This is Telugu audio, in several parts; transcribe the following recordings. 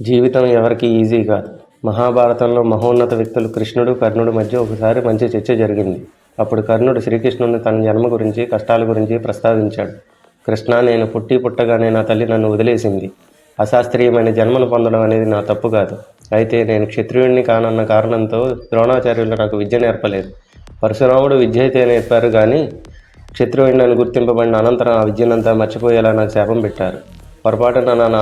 జీవితం ఎవరికి ఈజీ కాదు. మహాభారతంలో మహోన్నత వ్యక్తులు కృష్ణుడు కర్ణుడు మధ్య ఒకసారి మంచి చర్చ జరిగింది. అప్పుడు కర్ణుడు శ్రీకృష్ణుని తన జన్మ గురించి కష్టాల గురించి ప్రస్తావించాడు. కృష్ణ నేను పుట్టి పుట్టగానే నా తల్లి నన్ను వదిలేసింది. అశాస్త్రీయమైన జన్మను పొందడం అనేది నా తప్పు కాదు. అయితే నేను క్షత్రియుడిని కానన్న కారణంతో ద్రోణాచార్యులు నాకు విద్య నేర్పలేదు. పరశురాముడు విద్య అయితే నేర్పారు కానీ క్షత్రియుడిని గుర్తింపబడిన అనంతరం ఆ విద్యనంతా మర్చిపోయేలా నాకు శాపం పెట్టారు. పొరపాటున నా నా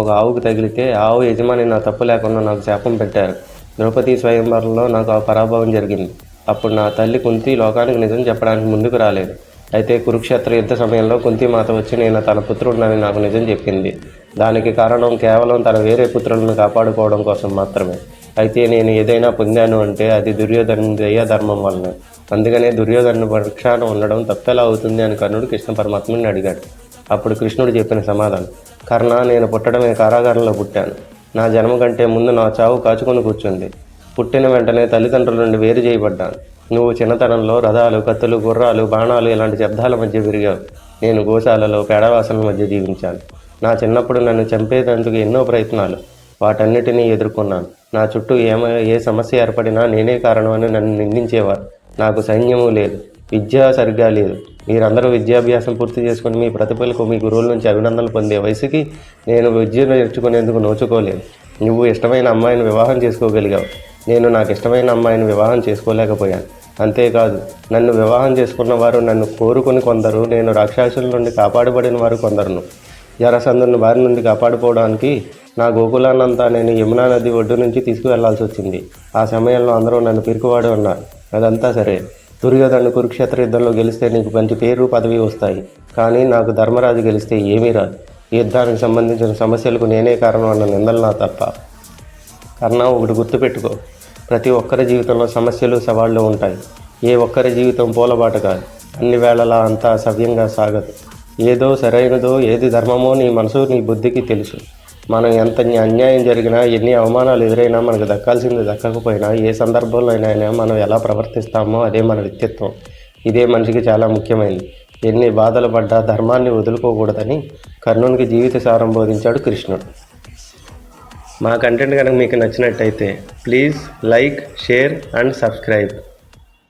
ఒక ఆవుకు తగిలితే ఆవు యజమాని నా తప్పు లేకుండా నాకు శాపం పెట్టారు. ద్రౌపది స్వయంవరంలో నాకు ఆ పరాభవం జరిగింది. అప్పుడు నా తల్లి కుంతి లోకానికి నిజం చెప్పడానికి ముందుకు రాలేదు. అయితే కురుక్షేత్ర యుద్ధ సమయంలో కుంతిమాత వచ్చి నేను తన పుత్రుడినని నాకు నిజం చెప్పింది. దానికి కారణం కేవలం తన వేరే పుత్రులను కాపాడుకోవడం కోసం మాత్రమే. అయితే నేను ఏదైనా పొందాను అంటే అది దుర్యోధను దయ ధర్మం వలన. అందుకనే దుర్యోధను పక్షాన ఉండడం తప్పెలా అవుతుంది అని కర్ణుడు కృష్ణ పరమాత్మని అడిగాడు. అప్పుడు కృష్ణుడు చెప్పిన సమాధానం. కర్ణ నేను పుట్టడమే కారాగారంలో పుట్టాను. నా జన్మ కంటే ముందు నా చావు కాచుకొని కూర్చుంది. పుట్టిన వెంటనే తల్లిదండ్రుల నుండి వేరు చేయబడ్డాను. నువ్వు చిన్నతనంలో రథాలు కత్తులు గుర్రాలు బాణాలు ఇలాంటి శబ్దాల మధ్య పెరిగావు నేను గోశాలలో పేడవాసనల మధ్య జీవించాను. నా చిన్నప్పుడు నన్ను చంపేటందుకు ఎన్నో ప్రయత్నాలు. వాటన్నిటినీ ఎదుర్కొన్నాను. నా చుట్టూ ఏమ ఏ సమస్య ఏర్పడినా నేనే కారణమని నన్ను నిందించేవారు. నాకు సైన్యము లేదు. విద్య సరిగ్గా లేదు. మీరందరూ విద్యాభ్యాసం పూర్తి చేసుకుని మీ ప్రతిభలకు మీ గురువుల నుంచి అభినందనలు పొందే వయసుకి నేను విద్య నేర్చుకునేందుకు నోచుకోలేదు. నువ్వు ఇష్టమైన అమ్మాయిని వివాహం చేసుకోగలిగావు. నేను నాకు ఇష్టమైన అమ్మాయిని వివాహం చేసుకోలేకపోయాను. అంతేకాదు నన్ను వివాహం చేసుకున్న వారు నన్ను కోరుకుని కొందరు నేను రాక్షసుల నుండి కాపాడబడిన వారు కొందరును. జరసందుని వారి నుండి కాపాడుకోవడానికి నా గోకులాన్నంతా నేను యమునా నది ఒడ్డు నుంచి తీసుకువెళ్ళాల్సి వచ్చింది ఆ సమయంలో అందరూ నన్ను పిరుకువాడు ఉన్నారు అదంతా సరే. దుర్యోధను కురుక్షేత్ర యుద్ధంలో గెలిస్తే నీకు మంచి పేరు పదవి వస్తాయి. కానీ నాకు ధర్మరాజు గెలిస్తే ఏమీ రాదు. ఈ యుద్ధానికి సంబంధించిన సమస్యలకు నేనే కారణం అన్న నిందలు నా తప్ప. కర్ణ ఒకటి గుర్తుపెట్టుకో. ప్రతి ఒక్కరి జీవితంలో సమస్యలు సవాళ్ళు ఉంటాయి. ఏ ఒక్కరి జీవితం పూలబాట కాదు. అన్ని వేళలా అంతా సవ్యంగా సాగదు. ఏదో సరైనదో ఏది ధర్మమో నీ మనసు నీ బుద్ధికి తెలుసు. మనం ఎంత అన్యాయం జరిగినా ఎన్ని అవమానాలు ఎదురైనా మనకు దక్కాల్సింది దక్కకపోయినా ఏ సందర్భంలో అయినా మనం ఎలా ప్రవర్తిస్తామో అదే మన వ్యక్తిత్వం. ఇదే మనిషికి చాలా ముఖ్యమైనది ఎన్ని బాధలు పడ్డా ధర్మాన్ని వదులుకోకూడదని కర్ణునికి జీవిత సారం బోధించాడు కృష్ణుడు. మా కంటెంట్ కనుక మీకు నచ్చినట్టయితే please like share and subscribe